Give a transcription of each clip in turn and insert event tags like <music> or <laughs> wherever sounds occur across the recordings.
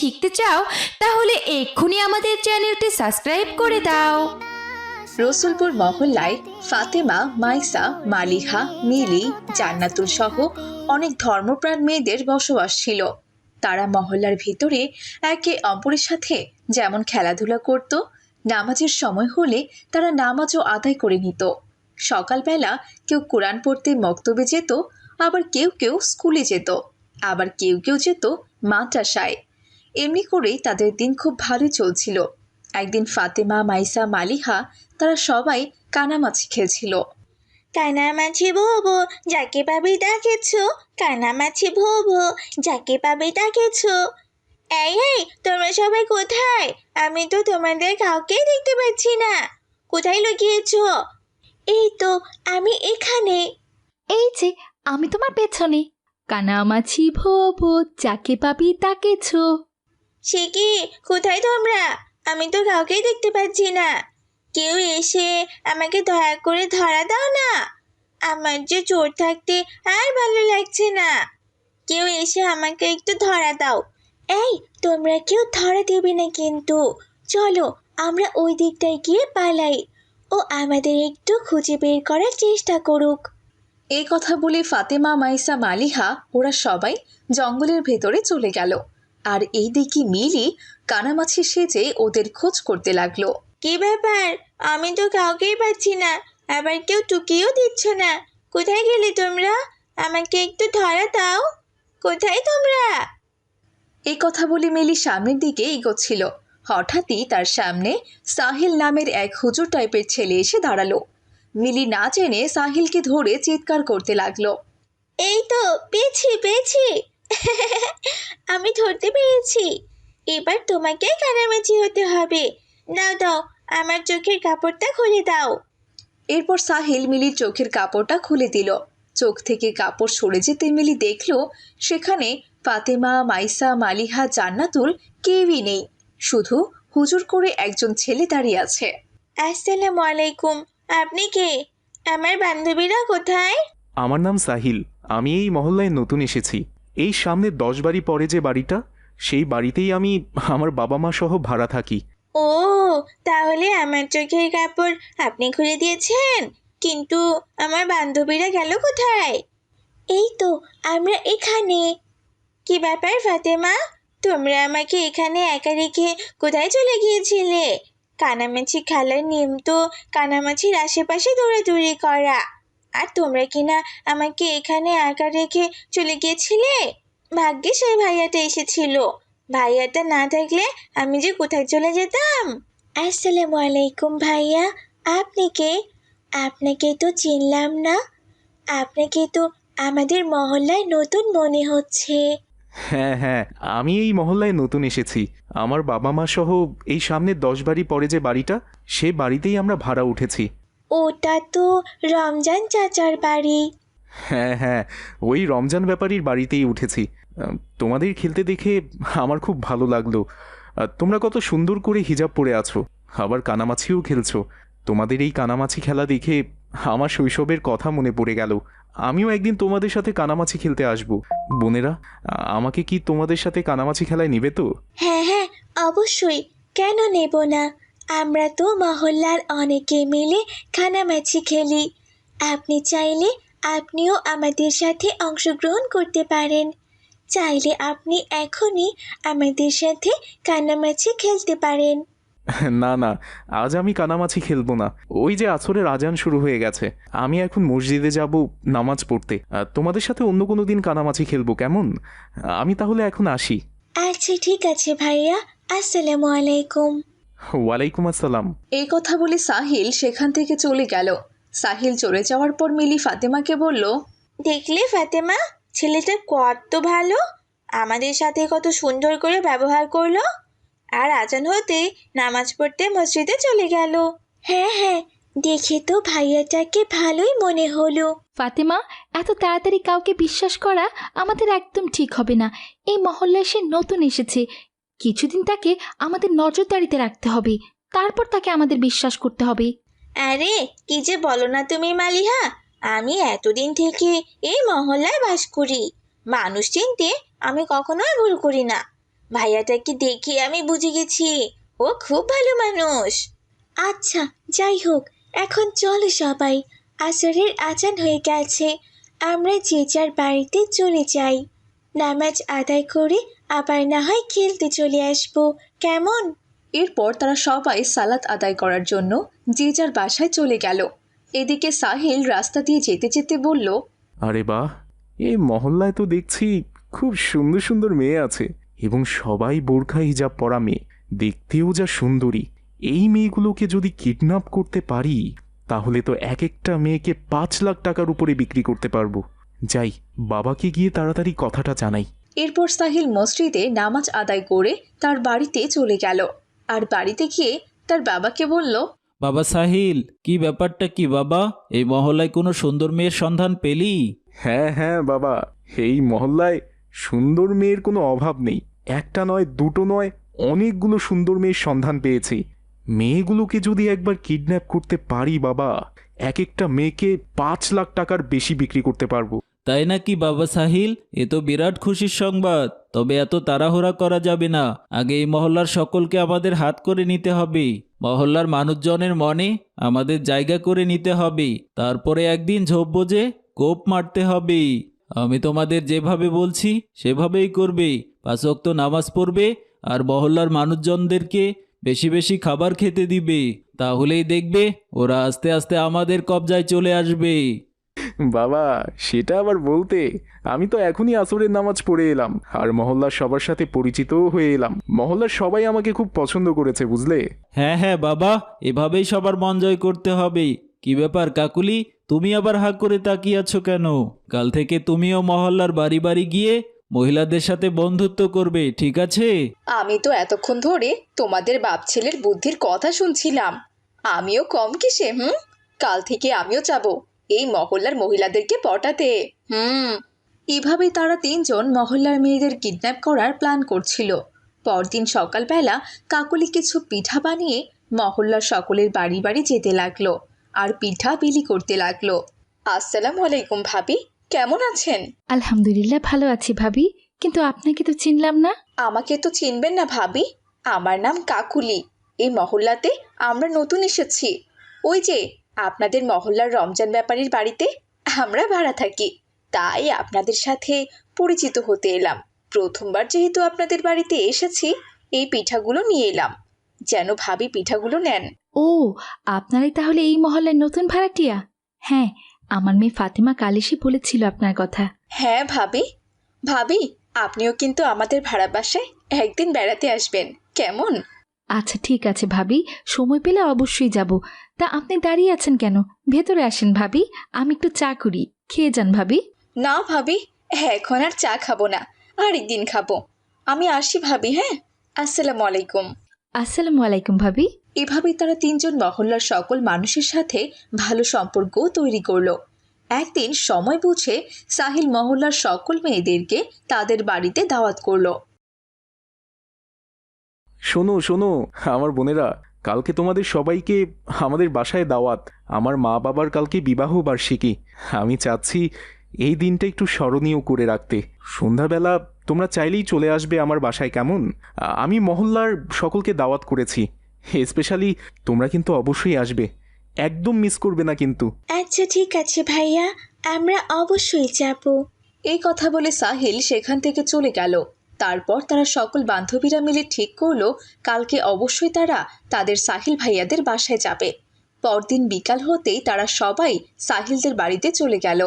শিখতে চাও, তাহলে এক্ষুনি আমাদের চ্যানেলটি সাবস্ক্রাইব করে দাও। রসুলপুর মহল্লায় ফাতেমা, মাইসা, মালিহা, মিলি, জান্নাতুল সহ অনেক ধর্মপ্রাণ মেয়েদের বসবাস ছিল। তারা মহল্লার ভিতরে একে অপরের সাথে যেমন খেলাধুলা করত, নামাজের সময় হলে তারা নামাজও আদায় করে নিত। সকালবেলা কেউ কোরআন পড়তে মক্তবে যেত, আবার কেউ কেউ স্কুলে যেত, আবার কেউ কেউ যেত মাদ্রাসায়। এমনি করেই তাদের দিন খুব ভালোই চলছিল। একদিন ফাতেমা মাইসা মালিহা তারা সবাই কানামাছি খেলছিল কানামাছি ভোবো যাকে পাবে ডাকেছ কানামাছি ভোবো যাকে পাবে ডাকেছ এই এই তোমরা সবাই কোথায়? আমি তো তোমাদের কাউকেই দেখতে পাচ্ছি না। কোথায় লুকিয়েছ? এই তো আমি এখানে। এই যে আমি তোমার পেছনে। কানামাছি ভোবো যাকে পাবি তাকেছো সে কি? কোথায় তোমরা? আমি তো কাউকেই দেখতে পাচ্ছি না। কেউ এসে আমাকে দয়া করে ধরা দাও না। আমার যে চোর থাকতে আর ভালো লাগছে না। কেউ এসে আমাকে একটু ধরা দাও। এই, তোমরা কেউ ধরা দেবে না কিন্তু। চলো, আমরা ওই দিকটায় গিয়ে পালাই। ও আমাদের একটু খুঁজে বের করার চেষ্টা করুক। এই কথা বলে ফাতেমা, মাইসা, মালিহা, ওরা সবাই জঙ্গলের ভেতরে চলে গেল। আর এই দিকে মিলি কানামাছি সেজে ওদের খোঁজ করতে লাগল। কি ব্যাপার? আমি তো কাউকেই পাচ্ছি না। আবার কেউ টুকিও দিচ্ছ না। কোথায় গেলে তোমরা? আমাকে একটু ধরা দাও। কোথায় তোমরা? এই কথা বলে মিলি সামনের দিকে এগোচ্ছিল। হঠাৎই তার সামনে সাহিল নামের এক হুজুর টাইপের ছেলে এসে দাঁড়াল। মিলি না জেনে সাহিলকে ধরে চিৎকার করতে লাগল। এই তো পেয়েছি পেয়েছি। <laughs> আমি ধরতে পেরেছি। এবার তোমাকে কানামাছি হতে হবে। দাও দাও আমার চোখের কাপড়টা খুলে দাও। এরপর সাহিল মিলির চোখের কাপড়টা খুলে দিল। চোখ থেকে কাপড় সরে যেতে মিলি দেখল সেখানে ফাতেমা মাইসা মালিহা জান্নাতুল কেউই নেই। শুধু হুজুর করে একজন ছেলে দাঁড়িয়ে আছে। আসসালামু আলাইকুম আপনি কে? আমার বান্ধবীরা কোথায়? আমার নাম সাহিল। আমি এই মহল্লায় নতুন এসেছি। এই সামনে দশ বাড়ি পরে যে বাড়িটা, সেই বাড়িতেই আমি আমার বাবা মা সহ ভাড়া থাকি। ও, তাহলে আমার চোখের কাপড় আপনি খুলে দিয়েছেন, কিন্তু আমার বান্ধবীরা গেল কোথায়? এই তো, আমরা এখানে। কি ব্যাপার ফাতেমা? তোমরা আমাকে এখানে একা রেখে কোথায় চলে গিয়েছিলে? কানামাছি খেলার নিয়ম তো কানামাছির আশেপাশে দৌড়াদৌড়ি করা। আর তোমরা কিনা আমাকে এখানে একা রেখে চলে গিয়েছিলে? ভাগ্যে সেই ভাইয়াটা এসেছিল। ভাইয়াটা না থাকলে আমি যে কোথায় চলে যেতাম? আসসালামু আলাইকুম ভাইয়া, আপনি কে? আপনাকে তো চিনলাম না। আপনাকে তো আমাদের মহল্লায় নতুন মনে হচ্ছে। হ্যাঁ হ্যাঁ আমি এই মহল্লায় নতুন এসেছি। আমার বাবা মা সহ এই সামনে দশ বাড়ি পরে যে বাড়িটা, সে বাড়িতেই আমরা ভাড়া উঠেছি। ওটা তো রমজান চাচার বাড়ি। হ্যাঁ হ্যাঁ ওই রমজান ব্যাপারীর বাড়িতেই উঠেছি। আহ, তোমাদের খেলতে দেখে আমার খুব ভালো লাগল। তোমরা কত সুন্দর করে হিজাব পরে আছো। আবার কানামাছিও খেলছো। তোমাদের এই কানামাছি খেলা দেখে আমার শৈশবের কথা মনে পড়ে গেল। আমিও একদিন তোমাদের সাথে কানামাছি খেলতে আসব। বোনেরা আ- আমাকে কি তোমাদের সাথে কানামাছি খেলায় নিবে তো? হ্যাঁ হ্যাঁ অবশ্যই। কেন নেব না? আমরা তো মহল্লার অনেকে মিলে খানামাছি খেলি। আপনি চাইলে আপনিও আমাদের সাথে অংশগ্রহণ করতে পারেন। চাইলে আপনি এখনই আমাদের সাথে কানামাছি খেলতে পারেন। <laughs> না না আজ আমি কানামাছি খেলব না। ওই যে আছরের আজান শুরু হয়ে গেছে। আমি এখন মসজিদে যাব নামাজ পড়তে। তোমাদের সাথে অন্য কোনো দিন কানামাছি খেলব কেমন? আমি তাহলে এখন আসি। আচ্ছা ঠিক আছে ভাইয়া। আসসালামু আলাইকুম। ওয়ালাইকুম আসসালাম। এই কথা বলে সাহিল সেখান থেকে চলে গেল। সাহিল চলে যাওয়ার পর মিলি ফাতেমাকে বলল দেখলে ফাতেমা? ছেলেটা কত ভালো। আমাদের সাথে কত সুন্দর করে ব্যবহার করল। আর আজান হতে নামাজ পড়তে মসজিদে চলে গেল। হ্যাঁ হ্যাঁ দেখে তো ভাইয়াটাকে ভালোই মনে হলো। ফাতেমা এত তাড়াতাড়ি কাউকে বিশ্বাস করা আমাদের একদম ঠিক হবে না। এই মহল্লায় সে নতুন এসেছে। কিছুদিন তাকে আমাদের নজরদারিতে রাখতে হবে। তারপর তাকে আমাদের বিশ্বাস করতে হবে। আরে, কি যে বলো না তুমি মালিহা? আমি এতদিন থেকে এই মহল্লায় বাস করি। মানুষ চিনতে আমি কখনোই ভুল করি না। ভাইয়াটাকে দেখে আমি বুঝে গেছি, ও খুব ভালো মানুষ। আচ্ছা যাই হোক, এখন চলো সবাই। আসরের আজান হয়ে গেছে, আমরা যে যার বাড়িতে চলে যাই। নামাজ আদায় করে আবার না হয় খেলতে চলে আসব। কেমন? এরপর তারা সবাই সালাত আদায় করার জন্য যে যার বাসায় চলে গেল। এদিকে সাহিল রাস্তা দিয়ে যেতে যেতে বলল আরে বাহ এই মহল্লায় তো দেখছি খুব সুন্দর সুন্দর মেয়ে আছে এবং সবাই বোরখা হিজাব পরা মেয়ে। দেখতেও যা সুন্দরী। এই মেয়েগুলোকে যদি কিডন্যাপ করতে পারি তাহলে তো এক একটা মেয়েকে পাঁচ লাখ টাকার উপরে বিক্রি করতে পারব। যাই বাবাকে গিয়ে তাড়াতাড়ি কথাটা জানাই। এরপর সাহিল মসজিদে নামাজ আদায় করে তার বাড়িতে চলে গেল। আর বাড়িতে গিয়ে তার বাবাকে বলল বাবা সাহিল কি ব্যাপারটা কি বাবা? এই মহল্লায় কোনো সুন্দর মেয়ের সন্ধান পেলি? হ্যাঁ হ্যাঁ বাবা এই মহল্লায় সুন্দর মেয়ের কোনো অভাব নেই। একটা নয় দুটো নয় অনেকগুলো সুন্দর মেয়ের সন্ধান পেয়েছি। মেয়েগুলোকে যদি একবার কিডন্যাপ করতে পারি বাবা এক একটা মেয়েকে পাঁচ লাখ টাকার বেশি বিক্রি করতে পারব। তাই নাকি বাবা সাহিল? এ তো বিরাট খুশির সংবাদ। তবে এত তাড়াহুড়া করা যাবে না। আগে এই মহল্লার সকলকে আমাদের হাত করে নিতে হবে। মহল্লার মানুষজনের মনে আমাদের জায়গা করে নিতে হবে। তারপরে একদিন ঝোপ বোঝে কোপ মারতে হবে। আমি তোমাদের যেভাবে বলছি, সেভাবেই করবে। পাঁচক্ত নামাজ পড়বে আর মহল্লার মানুষজনদেরকে বেশি বেশি খাবার খেতে দিবে। তাহলেই দেখবে ওরা আস্তে আস্তে আমাদের কবজায় চলে আসবে। বাবা সেটা আবার বলতে আমি তো এখনই আসরের নামাজ পড়ে এলাম আর মহল্লার সবার সাথে পরিচিতও হয়ে এলাম। মহল্লার সবাই আমাকে খুব পছন্দ করেছে বুঝলে? হ্যাঁ হ্যাঁ বাবা এভাবেই সবার মন জয় করতে হবে। কি ব্যাপার কাকুলি? তুমি আবার হাক করে তাকিয়ে আছো কেন? কাল থেকে তুমিও মহল্লার বাড়ি বাড়ি গিয়ে মহিলাদের সাথে বন্ধুত্ব করবে ঠিক আছে? আমি তো এতক্ষণ ধরে তোমাদের বাপ ছেলের বুদ্ধির কথা শুনছিলাম। আমিও কম কিসে হুম? কাল থেকে আমিও যাব। এই মহল্লার মহিলাদেরকে পটাতে। হুম এভাবে তারা তিনজন মহল্লার মেয়েদের কিডন্যাপ করার প্ল্যান করছিল। পরদিন সকালবেলা কাকলি কিছু পিঠা বানিয়ে মহল্লার সকলের বাড়ি বাড়ি যেতে লাগল আর পিঠা বিলি করতে লাগল। আসসালামু আলাইকুম ভাবি কেমন আছেন? আলহামদুলিল্লাহ ভালো আছি ভাবি কিন্তু আপনাকে তো চিনলাম না। আমাকে তো চিনবেন না ভাবি আমার নাম কাকুলি। এই মহল্লাতে আমরা নতুন এসেছি। ওই যে আপনাদের মহল্লার রমজান ব্যাপারীর বাড়িতে আমরা ভাড়া থাকি। তাই আপনাদের সাথে পরিচিত হতে এলাম। প্রথমবার যেহেতু আপনাদের বাড়িতে এসেছি এই পিঠাগুলো নিয়ে এলাম। যেন ভাবি পিঠাগুলো নেন। ও আপনারাই তাহলে এই মহল্লার নতুন ভাড়াটিয়া? হ্যাঁ আমার মেয়ে ফাতেমা কালিশি বলেছিল আপনার কথা। হ্যাঁ ভাবি। ভাবি আপনিও কিন্তু আমাদের ভাড়া বাসায় একদিন বেড়াতে আসবেন। কেমন? আচ্ছা ঠিক আছে ভাবি। সময় পেলে অবশ্যই যাব। তা আপনি দাঁড়িয়ে আছেন কেন? ভেতরে আসেন ভাবি। আমি একটু চা করি। খেয়ে যান ভাবি। না ভাবি হ্যাঁ এখন আর চা খাব না। আরেকদিন খাব। আমি আসি ভাবি হ্যাঁ? আসসালামু আলাইকুম। আসসালামু আলাইকুম ভাবি। এভাবেই তারা তিনজন মহল্লার সকল মানুষের সাথে ভালো সম্পর্ক তৈরি করল। একদিন সময় বুঝে সাহিল মহল্লার সকল মেয়েদেরকে তাদের বাড়িতে দাওয়াত করল। শোনো শোনো আমার বোনেরা কালকে তোমাদের সবাইকে আমাদের বাসায় দাওয়াত। আমার মা বাবার কালকে বিবাহ বার্ষিকী। আমি চাচ্ছি এই দিনটা একটু স্মরণীয় করে রাখতে। সন্ধ্যাবেলা তোমরা চাইলেই চলে আসবে আমার বাসায় কেমন? আমি মহল্লার সকলকে দাওয়াত করেছি। স্পেশালি তোমরা কিন্তু অবশ্যই আসবে। একদম মিস করবে না কিন্তু। আচ্ছা ঠিক আছে ভাইয়া। আমরা অবশ্যই যাব। এই কথা বলে সাহিল সেখান থেকে চলে গেল। তারপর তারা সকল বান্ধবীরা মিলে ঠিক করল কালকে অবশ্যই তারা তাদের সাহিল ভাইয়াদের বাসায় যাবে। পরদিন বিকাল হতেই তারা সবাই সাহিলদের বাড়িতে চলে গেল।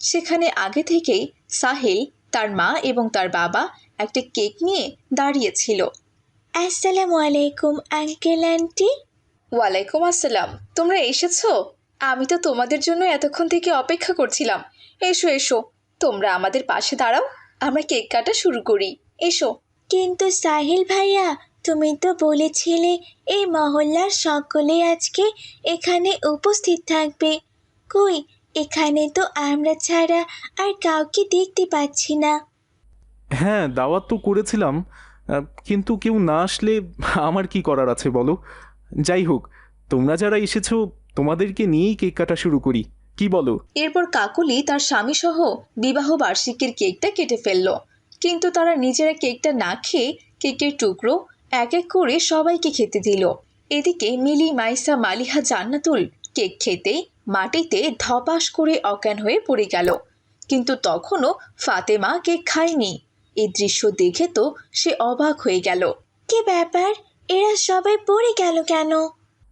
সেখানে আগে থেকেই সাহিল তার মা এবং তার বাবা একটা কেক নিয়ে দাঁড়িয়েছিল আসসালামু আলাইকুম আঙ্কেল আন্টি। ওয়ালাইকুম আসসালাম। তোমরা এসেছ? আমি তো তোমাদের জন্য এতক্ষণ থেকে অপেক্ষা করছিলাম। এসো এসো। তোমরা আমাদের পাশে দাঁড়াও। আমরা কেক কাটা শুরু করি। এসো। কিন্তু সাহিল ভাইয়া তুমি তো বলেছিলে এই মহল্লার সকলে আজকে এখানে উপস্থিত থাকবে। কই এখানে তো আমরা ছাড়া আর কাউকে দেখতে পাচ্ছি না। হ্যাঁ দাওয়াত তো করেছিলাম আহ, কিন্তু কেউ না আসলে আমার কি করার আছে বলো? যাই হোক তোমরা যারা এসেছ তোমাদেরকে নিয়েই কেক কাটা শুরু করি। কি বলো? এরপর কাকুলি তার স্বামী সহ বিবাহ বার্ষিকীর কেকটা কেটে ফেলল। কিন্তু তারা নিজেরা কেকটা না খেয়ে কেকের টুকরো এক এক করে সবাইকে খেতে দিল। এদিকে মিলি মাইসা মালিহা জান্নাতুল কেক খেতে মাটিতে ধপাস করে অজ্ঞান হয়ে পড়ে গেল। কিন্তু তখনও ফাতেমা কেক খায়নি। এই দৃশ্য দেখে তো সে অবাক হয়ে গেল। কি ব্যাপার? এরা সবাই পড়ে গেল কেন?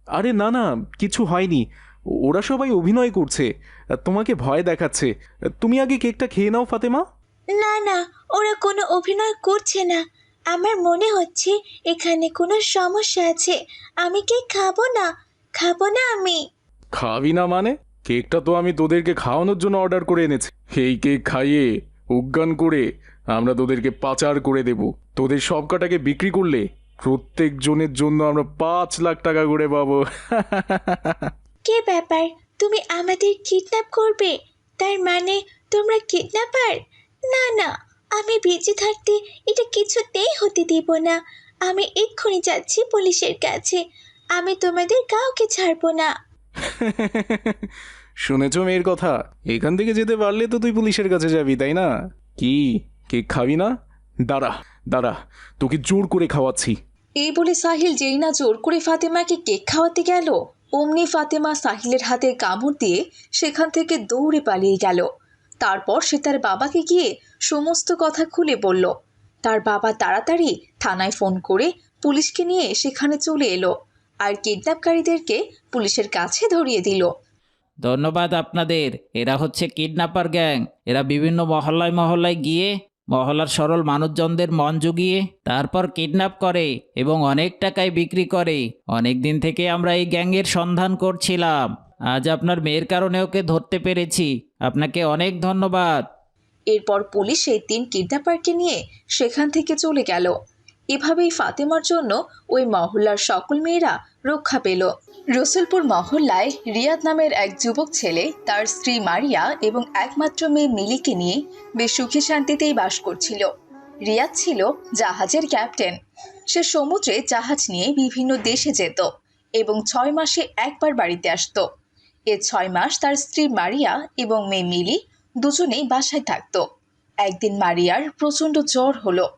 আরে না না কিছু হয়নি। ওরা সবাই অভিনয় করছে। তোমাকে ভয় দেখাচ্ছে। তুমি আগে কেকটা খেয়ে নাও ফাতেমা। না না ওরা কোনো অভিনয় করছে না। আমার মনে হচ্ছে এখানে কোনো সমস্যা আছে। আমি কি খাব না। খাব না আমি। খাবি না মানে? কেকটা তো আমি তোদেরকে খাওয়ানোর জন্য অর্ডার করে এনেছি। এই কেক খাইয়ে অজ্ঞান করে আমরা তোদেরকে পাচার করে দেব। তোদের সব কটাকে বিক্রি করলে প্রত্যেক জনের জন্য আমরা পাঁচ লাখ টাকা করে পাবো। <laughs> কে ব্যাপার? তুমি আমাদের কিডন্যাপ করবে? তার মানে তোমরা কিডন্যাপার? না না। আমি বেঁচে থাকতে এটা কিছুতেই হতে দেব না। আমি এক্ষুনি যাচ্ছি পুলিশের কাছে। আমি তোমাদের কাউকে ছাড়বো না। <laughs> শুনেছ মেয়ের কথা? এখান থেকে যেতে পারলে তো তুই পুলিশের কাছে যাবি তাই না? কি? কেক খাবি না? দাঁড়া দাঁড়া তোকে জোর করে খাওয়াচ্ছি। এই বলে সাহিল যেই না জোর করে ফাতেমাকে কেক খাওয়াতে গেল অমনি ফাতেমা সাহিলের হাতে কামড় দিয়ে সেখান থেকে দৌড়ে পালিয়ে গেল। তারপর সে তার বাবাকে গিয়ে সমস্ত কথা খুলে বলল। তার বাবা তাড়াতাড়ি থানায় ফোন করে পুলিশকে নিয়ে সেখানে চলে এলো আর কিডন্যাপকারীদেরকে পুলিশের কাছে ধরিয়ে দিল। ধন্যবাদ আপনাদের। এরা হচ্ছে কিডন্যাপার গ্যাং। এরা বিভিন্ন মহল্লায় মহল্লায় গিয়ে, মহল্লার সরল মানুষজনদের মন জুগিয়ে, তারপর কিডন্যাপ করে এবং অনেক টাকায় বিক্রি করে। অনেক দিন থেকে আমরা এই গ্যাংয়ের সন্ধান করছিলাম। আজ আপনার মেয়ের কারণে ওকে ধরতে পেরেছি। আপনাকে অনেক ধন্যবাদ। এরপর পুলিশ সেই তিন কিডন্যাপারকে নিয়ে সেখান থেকে চলে গেল। এভাবেই ফাতেমার জন্য ওই মহল্লার সকল মেয়েরা রক্ষা পেল। রসুলপুর মহল্লায় রিয়াদ নামের এক যুবক ছেলে, তার স্ত্রী মারিয়া এবং একমাত্র মেয়ে মিলিকে নিয়ে বেশ সুখী শান্তিতেই বাস করছিল। রিয়াদ ছিল জাহাজের ক্যাপ্টেন। সে সমুদ্রে জাহাজ নিয়ে বিভিন্ন দেশে যেত এবং ছয় মাসে একবার বাড়িতে আসতো। এ ছয় মাস তার স্ত্রী মারিয়া এবং মেয়ে মিলি দুজনেই বাসায় থাকতো। একদিন মারিয়ার প্রচণ্ড জ্বর হলো।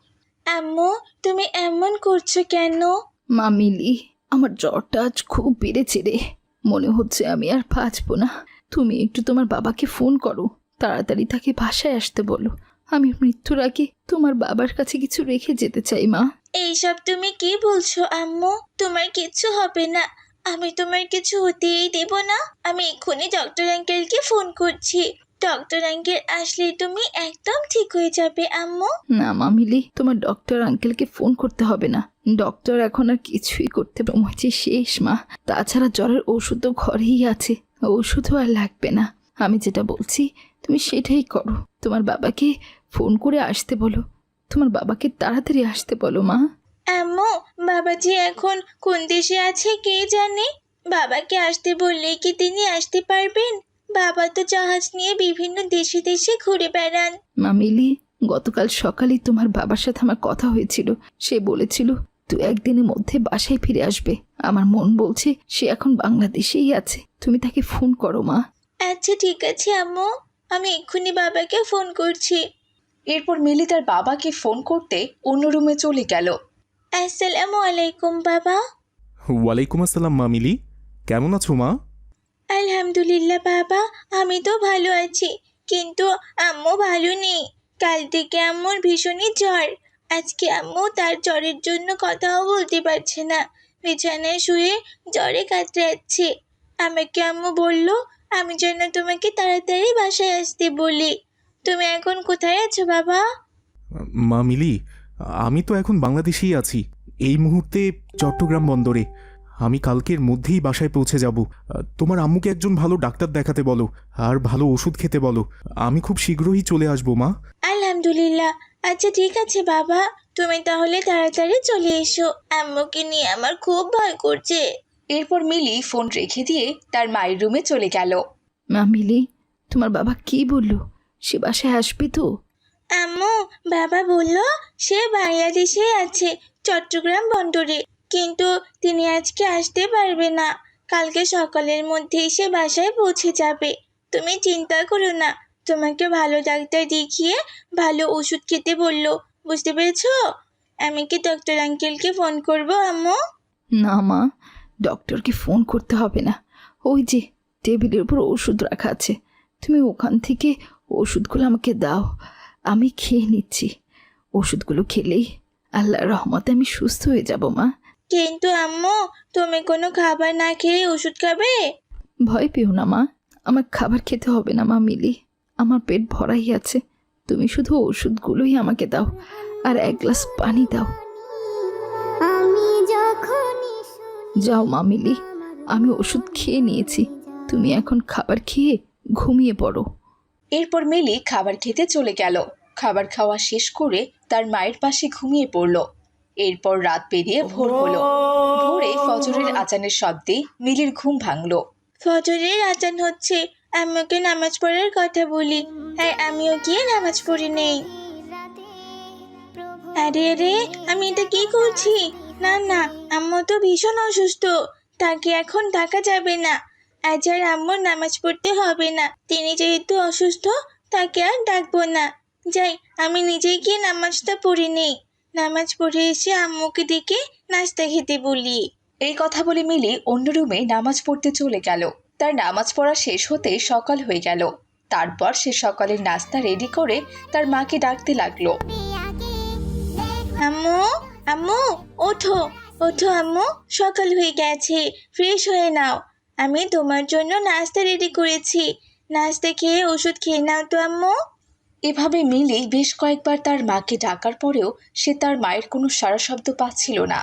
আম্মু তুমি এমন করছ কেন? মা মিলি আমার জ্বরটা আজ খুব বেড়েছে রে। মনে হচ্ছে আমি আর বাঁচবো না। তুমি একটু তোমার বাবাকে ফোন করো। তাড়াতাড়ি তাকে বাসায় আসতে বলো। আমি মৃত্যুর আগে তোমার বাবার কাছে কিছু রেখে যেতে চাই মা। এইসব তুমি কি বলছো আম্মু? তোমার কিচ্ছু হবে না। আমি তোমার কিছু হতেই দেব না। আমি এক্ষুনি ডক্টর আঙ্কেলকে ফোন করছি। ডক্টর আঙ্কেল আসলে তুমি একদম ঠিক হয়ে যাবে, আম্মু। না মামিলি তোমার ডক্টর আঙ্কেলকে ফোন করতে হবে না। ডক্টর এখন আর কিছুই করতে হচ্ছে শেষ, মা। তাছাড়া জ্বরের ওষুধ তো ঘরেই আছে। ওষুধও আর লাগবে না। আমি যেটা বলছি, তুমি সেটাই করো। তোমার বাবাকে ফোন করে আসতে বলো। তোমার বাবাকে তাড়াতাড়ি আসতে বলো, মা। আম্মু বাবাজি এখন কোন দেশে আছে কে জানে? বাবাকে আসতে বললেই কি তিনি আসতে পারবেন? বাবা তো জাহাজ নিয়ে বিভিন্ন দেশে দেশে ঘুরে বেড়ান। মামিলি গতকাল সকালে তোমার বাবার সাথে আমার কথা হয়েছিল। সে বলেছিল তুই একদিনের মধ্যে বাসায় ফিরে আসবে। আমার মন বলছে সে এখন বাংলাদেশেই আছে। তুমি তাকে ফোন করো মা। আচ্ছা ঠিক আছে আম্মু। আমি এক্ষুনি বাবাকে ফোন করছি। এরপর মিলি তার বাবাকে ফোন করতে অন্য রুমে চলে গেল। আসসালামু আলাইকুম বাবা ওয়ালাইকুম আসসালাম মা মিলি। কেমন আছো মা? আলহামদুলিল্লাহ বাবা। আমি তো ভালো আছি। কিন্তু আম্মু ভালো নেই। কাল থেকে আম্মুর ভীষণই জ্বর। আজকে আম্মু তার জ্বরের জন্য কথাও বলতে পারছে না। বিছানায় শুয়ে জ্বরে কাতরাচ্ছে আমাকে আম্মু বলল আমি যেন তোমাকে তাড়াতাড়ি বাসায় আসতে বলি। তুমি এখন কোথায় আছো বাবা? মা মিলি আমি তো এখন বাংলাদেশেই আছি। এই মুহূর্তে চট্টগ্রাম বন্দরে। আমি কালকের মধ্যেই বাসায় পৌঁছে যাব। তোমার আম্মুকে একজন ভালো ডাক্তার দেখাতে বলো আর ভালো ওষুধ খেতে বলো। আমি খুব শীঘ্রই চলে আসব মা। আলহামদুলিল্লাহ। আচ্ছা ঠিক আছে বাবা। তুমি তাহলে তাড়াতাড়ি চলে এসো। আম্মুকে নিয়ে আমার খুব ভয় করছে। এরপর মিলি ফোন রেখে দিয়ে তার মায়ের রুমে চলে গেল। মা মিলি তোমার বাবা কি বলল? সে বাসায় আসবে তো? আম্মু, বাবা বলল, সে বাংলাদেশে আছে, চট্টগ্রাম বন্দরে। কিন্তু তিনি আজকে আসতে পারবে না। কালকে সকালের মধ্যেই সে বাসায় পৌঁছে যাবে। তুমি চিন্তা করো না। তোমাকে ভালো ডাক্তার দেখিয়ে ভালো ওষুধ খেতে বলল। বুঝতে পেরেছ? আমি কি ডক্টর আঙ্কেলকে ফোন করব, আম্মু? না, মা। ডক্টরকে ফোন করতে হবে না। ওই যে, টেবিলের উপর ওষুধ রাখা আছে। তুমি ওখান থেকে ওষুধগুলো আমাকে দাও। আমি খেয়ে নিচ্ছি। ওষুধগুলো খেলেই আল্লাহর রহমতে আমি সুস্থ হয়ে যাব মা। কিন্তু আম্মু তুমি কোনো খাবার না খেয়ে ওষুধ খাবে? ভয় পেও না মা। আমার খাবার খেতে হবে না মা মিলি। আমার পেট ভরাই আছে। তুমি শুধু ওষুধগুলোই আমাকে দাও আর এক গ্লাস পানি দাও। যাও মা মিলি। আমি ওষুধ খেয়ে নিয়েছি। তুমি এখন খাবার খেয়ে ঘুমিয়ে পড়ো। এরপর মিলি খাবার খেতে চলে গেল। খাবার খাওয়া শেষ করে তার মায়ের পাশে ঘুমিয়ে পড়ল। এরপর রাত পেরিয়ে ভোর হলো। ভোরে ফজরের আচানের শব্দে মিলির ঘুম ভাঙলো। ফজরের আচান হচ্ছে, আম্মুকে নামাজ পড়ার কথা বলি, আর আমিও গিয়ে নামাজ পড়ে নেই। আরে আরে, আমি এটা কি করছি? না না, আম্মু তো ভীষণ অসুস্থ, তাকে এখন ডাকা যাবে না। আজ আর আম্মুর নামাজ পড়তে হবে না। তিনি যেহেতু অসুস্থ তাকে আর ডাকবো না। যাই আমি নিজেই গিয়ে নামাজটা পড়ে নেই। নামাজ পড়ে এসে আম্মুকে ডেকে নাস্তা খেতে বলি। এই কথা বলে মিলি অন্য রুমে নামাজ পড়তে চলে গেল। তার নামাজ পড়া শেষ হতে সকাল হয়ে গেল। তারপর সে সকালের নাস্তা রেডি করে তার মাকে ডাকতে লাগল। আম্মু আম্মু ওঠো ওঠো আম্মু সকাল হয়ে গেছে ফ্রেশ হয়ে নাও। আমি তোমার জন্য নাস্তা রেডি করেছি। নাস্তা খেয়ে ওষুধ খেয়ে নাও তো আম্মু। এভাবে মিলি বেশ কয়েকবার তার মাকে ডাকার পরেও সে তার মায়ের কোনো সারা শব্দ পাচ্ছিল না।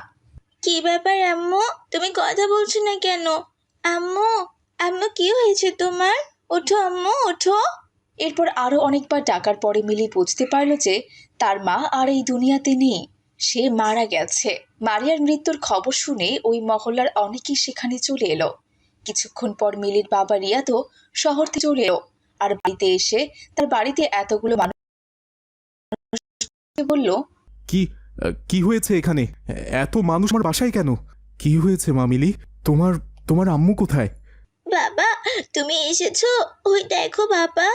কি ব্যাপার আম্মু? তুমি কথা বলছো না কেন? আম্মু আম্মু কি হয়েছে তোমার? ওঠো আম্মু ওঠো। এরপর আরও অনেকবার ডাকার পরে মিলি বুঝতে পারল যে তার মা আর এই দুনিয়াতে নেই। সে মারা গেছে। মারিয়ার মৃত্যুর খবর শুনে ওই মহল্লার অনেকেই সেখানে চলে এলো। কিছুক্ষণ পর মিলির বাবা রিয়াদও শহর থেকে চলে এলো। আর বাড়িতে এসে তার বাড়িতে এতগুলো মানুষ বলল কি কি হয়েছে এখানে? এত মানুষ আমার বাসায় কেন? কি হয়েছে মামিলি তোমার তোমার আম্মু কোথায়? বাবা তুমি এসেছ? ওই দেখো বাবা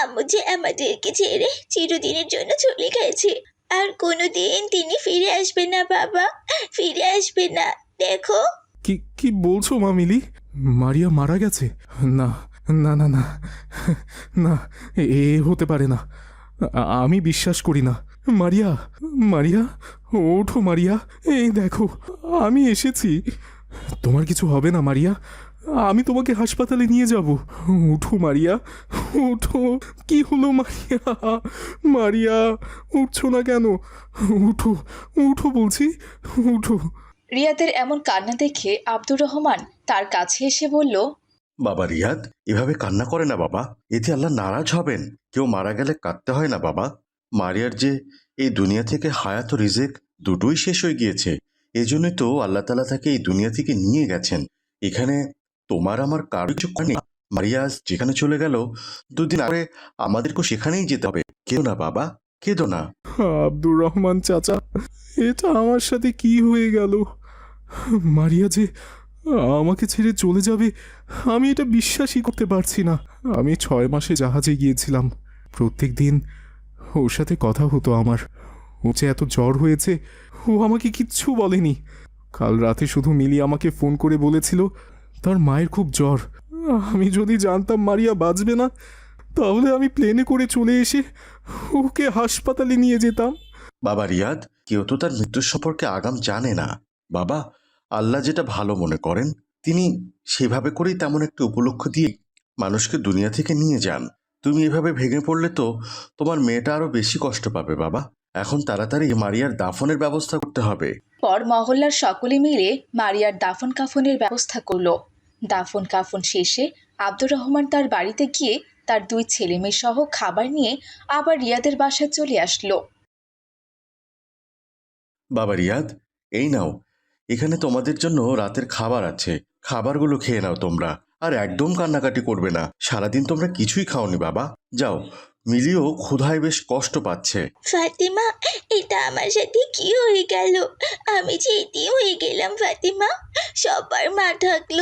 আম্মু যে আমাদেরকে ছেড়ে চিরদিনের জন্য চলে গেছে। আর কোনোদিন তিনি ফিরে আসবে না বাবা ফিরে আসবে না দেখো। কি কি বলছো মামিলি মারিয়া মারা গেছে? না না না না না, এ- হতে পারে না। আমি বিশ্বাস করি না। মারিয়া মারিয়া, ওঠো মারিয়া, এই দেখো, আমি এসেছি। তোমার কিছু হবে না, মারিয়া। আমি তোমাকে হাসপাতালে নিয়ে যাব। উঠো মারিয়া, উঠো। কি হলো মারিয়া? মারিয়া, উঠছো না কেন? উঠো উঠো বলছি, উঠো। রিয়াদের এমন কান্না দেখে আব্দুর রহমান তার কাছে এসে বলল, বাবা রিয়াদ, এভাবে কান্না করে না বাবা। এতে আল্লাহ নারাজ হবেন। কেউ মারা গেলে কাঁদতে হয় না বাবা। মারিয়ার যে এই দুনিয়া থেকে হায়াত ও রিজেক দুটোই শেষ হয়ে গিয়েছে। এজন্যই তো আল্লাহ তালা তাকে এই দুনিয়া থেকে নিয়ে গেছেন। এখানে তোমার আমার কারও নেই। মারিয়া যেখানে চলে গেল, দুদিন আগে আমাদেরকেও সেখানেই যেতে হবে। কেউ না বাবা? কেঁদো না। আব্দুর রহমান চাচা, এটা আমার সাথে কি হয়ে গেল? মারিয়া যে, আমাকে ছেড়ে চলে যাবে, আমি এটা বিশ্বাসই করতে পারছি না। আমি ছয় মাসে জাহাজে গিয়েছিলাম। প্রত্যেক দিন ওর সাথে কথা হতো আমার। ও যে এত জ্বর হয়েছে, ও আমাকে কিচ্ছু বলেনি। কাল রাতে শুধু মিলি আমাকে ফোন করে বলেছিল, তার মায়ের খুব জ্বর। আমি যদি জানতাম মারিয়া বাঁচবে না তাহলে আমি প্লেনে করে চলে এসে ওকে হাসপাতালে নিয়ে যেতাম। বাবা রিয়াদ কেউ তো তার মৃত্যুর সম্পর্কে আগাম জানে না। বাবা আল্লাহ যেটা ভালো মনে করেন তিনি সেভাবে করেই তেমন একটা উপলক্ষ দিয়ে মানুষকে দুনিয়া থেকে নিয়ে যান। তুমি এভাবে ভেঙে পড়লে তো তোমার মেয়েটা আরও বেশি কষ্ট পাবে বাবা। এখন তাড়াতাড়ি মারিয়ার দাফনের ব্যবস্থা করতে হবে। পর মহল্লার সকলে মিলে মারিয়ার দাফন কাফনের ব্যবস্থা করল। দাফন কাফন শেষে আব্দুর রহমান তার বাড়িতে গিয়ে তার দুই ছেলে মেয়ে সহ খাবার নিয়ে আবার রিয়াদের বাসায় চলে আসলো। বাবা রিয়াদ, এই নাও। এখানে তোমাদের জন্য রাতের খাবার আছে। খাবারগুলো খেয়ে নাও তোমরা। আর একদম কান্নাকাটি করবে না। সারাদিন তোমরা কিছুই খাওনি বাবা। যাও মিলিও ক্ষুধায় বেশ কষ্ট পাচ্ছে। ফাতিমা এটা আমার সাথে কি হয়ে গেল? আমি যে এটি হয়ে গেলাম ফাতিমা। সবার মা থাকল।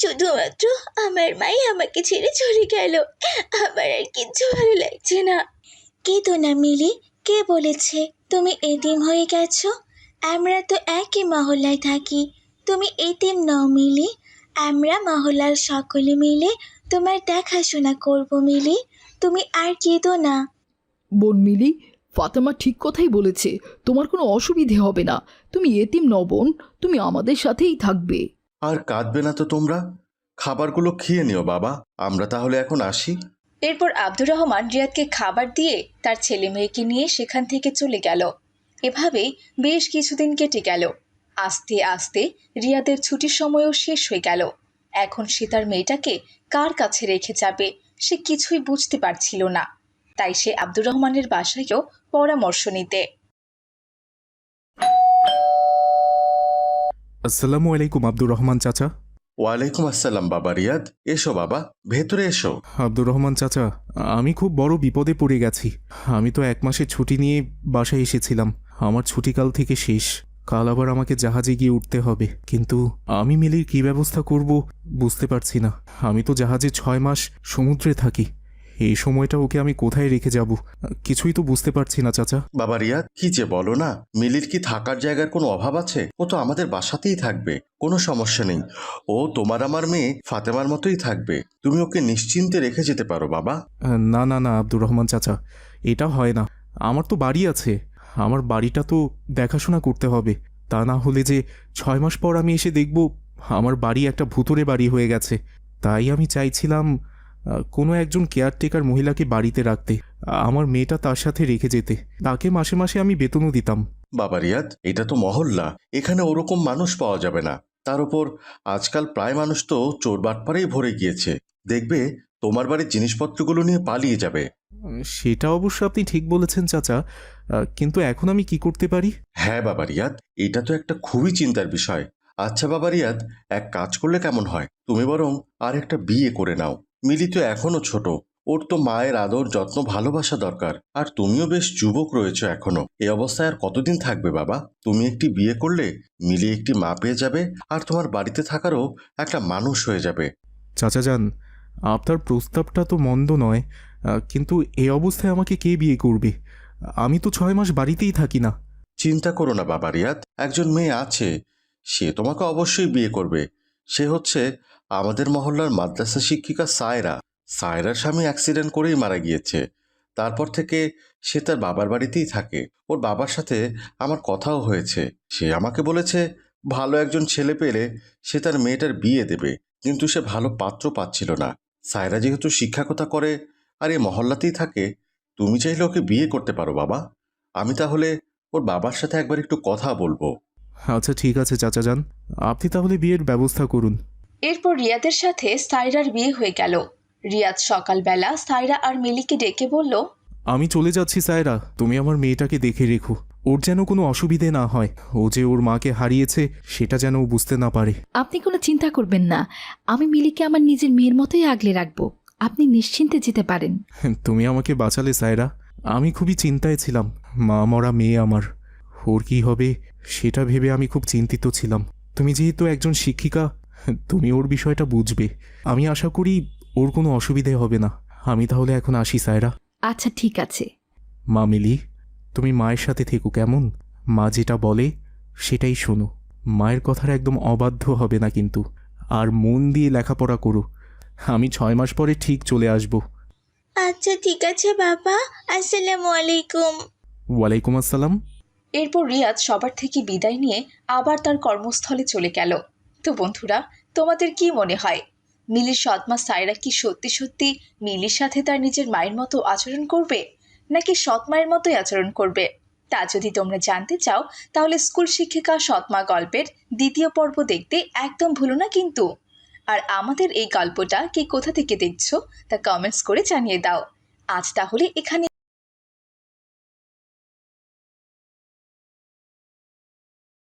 শুধুমাত্র আমার মাই আমাকে ছেড়ে চলে গেল। আমার আর কিচ্ছু ভালো লাগছে না। কে তো না মিলি কে বলেছে তুমি এদিম হয়ে গেছো? আমরা তো একই মহল্লায় থাকি। তুমি এতিম নও মিলি। আমরা মহল্লার সকলে মিলে তোমার দেখাশোনা করব মিলি। তুমি আর কেঁদো না। বোন মিলি ফাতেমা ঠিক কথাই বলেছে তোমার কোনো অসুবিধে হবে না। তুমি এতিম নও বোন তুমি আমাদের সাথেই থাকবে। আর কাঁদবে না তো তোমরা? খাবারগুলো খেয়ে নিও বাবা আমরা তাহলে এখন আসি। এরপর আব্দুর রহমান রিয়াদকে খাবার দিয়ে তার ছেলে মেয়েকে নিয়ে সেখান থেকে চলে গেল। এভাবেই বেশ কিছুদিন কেটে গেল। আস্তে আস্তে রিয়াদের ছুটির সময়ও শেষ হয়ে গেল। এখন সে তার মেয়েটাকে কার কাছে রেখে যাবে? সে কিছুই বুঝতে পারছিল না। তাই সে আব্দুর রহমানের বাসায়ও পরামর্শ নিতে। আসসালামু আলাইকুম আব্দুর রহমান চাচা। ওয়ালাইকুম আসসালাম বাবা রিয়াদ। এসো বাবা ভেতরে এসো। আব্দুর রহমান চাচা আমি খুব বড় বিপদে পড়ে গেছি। আমি তো এক মাসের ছুটি নিয়ে বাসায় এসেছিলাম। আমার ছুটিকাল থেকে শেষ। কাল আবার আমাকে জাহাজে গিয়ে উঠতে হবে কিন্তু আমি মিলির কি ব্যবস্থা করব বুঝতে পারছি না। আমি তো জাহাজে ছয় মাস সমুদ্রে থাকি। এই সময়টা ওকে আমি কোথায় রেখে যাব? কিছুই তো বুঝতে পারছি না চাচা। বাবা রিয়া কি যে বলো না মিলির কি থাকার জায়গার কোনো অভাব আছে? ও তো আমাদের বাসাতেই থাকবে কোনো সমস্যা নেই। ও তোমার আমার মেয়ে ফাতেমার মতোই থাকবে। তুমি ওকে নিশ্চিন্তে রেখে যেতে পারো বাবা। না না না আব্দুর রহমান চাচা এটা হয় না। আমার তো বাড়ি আছে। আমার বাড়িটা তো দেখাশোনা করতে হবে। তা না হলে যে ছয় মাস পর আমি এসে দেখব আমার বাড়ি একটা ভুতুরে বাড়ি হয়ে গেছে। তাই আমি চাইছিলাম কোনো একজন কেয়ারটেকার মহিলাকে বাড়িতে রাখতে, আমার মেয়েটা তার সাথে রেখে যেতে। তাকে মাসে মাসে আমি বেতনও দিতাম। বাবা রিয়াদ, এটা তো মহল্লা। এখানে ওরকম মানুষ পাওয়া যাবে না। তার উপর আজকাল প্রায় মানুষ তো চোর বাটপাড়েই ভরে গিয়েছে। দেখবে, তোমার বাড়ির জিনিসপত্রগুলো নিয়ে পালিয়ে যাবে। সেটা অবশ্য আপনি ঠিক বলেছেন চাচা। কিন্তু এখন আমি কি করতে পারি? হ্যাঁ বাবা রিয়াদ এটা তো একটা খুবই চিন্তার বিষয়। আচ্ছা বাবা রিয়াদ এক কাজ করলে কেমন হয়? তুমি বরং আর একটা বিয়ে করে নাও। মিলি তো এখনও ছোট। ওর তো মায়ের আদর যত্ন ভালোবাসা দরকার। আর তুমিও বেশ যুবক রয়েছো এখনও এ অবস্থায় আর কতদিন থাকবে বাবা? তুমি একটি বিয়ে করলে মিলি একটি মা পেয়ে যাবে আর তোমার বাড়িতে থাকারও একটা মানুষ হয়ে যাবে। চাচা যান আপনার প্রস্তাবটা তো মন্দ নয়। কিন্তু এই অবস্থায় আমাকে কে বিয়ে করবে? আমি তো ছয় মাস বাড়িতেই থাকি না। চিন্তা করো না, বাবা রিয়াদ। একজন মেয়ে আছে, সে তোমাকে অবশ্যই বিয়ে করবে। সে হচ্ছে আমাদের মহল্লার মাদ্রাসা শিক্ষিকা সায়রা। সায়রার স্বামী অ্যাক্সিডেন্ট করেই মারা গিয়েছে। তারপর থেকে সে তার বাবার বাড়িতেই থাকে। ওর বাবার সাথে আমার কথাও হয়েছে। সে আমাকে বলেছে, ভালো একজন ছেলে পেলে সে তার মেয়েটার বিয়ে দেবে। কিন্তু সে ভালো পাত্র পাচ্ছিল না। সায়রা যেহেতু শিক্ষকতা করে আর এই মহল্লাতেই থাকে। তুমি চাইলে ওকে বিয়ে করতে পারো বাবা। আমি তাহলে ওর বাবার সাথে একবার একটু কথা বলব। আচ্ছা ঠিক আছে চাচা যান আপনি তাহলে বিয়ের ব্যবস্থা করুন। এরপর রিয়াদের সাথে সাইরার বিয়ে হয়ে গেল। রিয়াদ সকালবেলা সাইরা আর মিলিকে ডেকে বলল আমি চলে যাচ্ছি সায়রা তুমি আমার মেয়েটাকে দেখে রেখো। ওর যেন কোনো অসুবিধে না হয়। ও যে ওর মাকে হারিয়েছে সেটা যেন ও বুঝতে না পারে। আপনি কোনো চিন্তা করবেন না। আমি মিলিকে আমার নিজের মেয়ের মতোই আগলে রাখব। আপনি নিশ্চিন্তে যেতে পারেন। তুমি আমাকে বাঁচালে সায়রা। আমি খুবই চিন্তায় ছিলাম মা মরা মেয়ে আমার। ওর কি হবে সেটা ভেবে আমি খুব চিন্তিত ছিলাম। তুমি যেহেতু একজন শিক্ষিকা তুমি ওর বিষয়টা বুঝবে। আমি আশা করি ওর কোনো অসুবিধে হবে না। আমি তাহলে এখন আসি সায়রা। আচ্ছা ঠিক আছে। মা মিলি তুমি মায়ের সাথে থেকো কেমন? মা যেটা বলে সেটাই শোনো। মায়ের কথার একদম অবাধ্য হবে না কিন্তু। আর মন দিয়ে লেখাপড়া করো। আমি ছয় মাস পরে ঠিক চলে আসব। আচ্ছা ঠিক আছে বাবা। আসসালামু আলাইকুম। ওয়ালাইকুম আসসালাম। এরপর রিয়াদ সবার থেকে বিদায় নিয়ে আবার তার কর্মস্থলে চলে গেল। তো বন্ধুরা তোমাদের কি মনে হয়? মিলির সৎমা সায়রা কি সত্যি সত্যি মিলির সাথে তার নিজের মায়ের মতো আচরণ করবে? নাকি সৎ মায়ের মতোই আচরণ করবে? তা যদি তোমরা জানতে চাও তাহলে স্কুল শিক্ষিকা সৎমা গল্পের দ্বিতীয় পর্ব দেখতে একদম ভুলো না কিন্তু। আর আমাদের এই গল্পটা কে কোথা থেকে দেখছ তা কমেন্টস করে জানিয়ে দাও। আজ তাহলে এখানে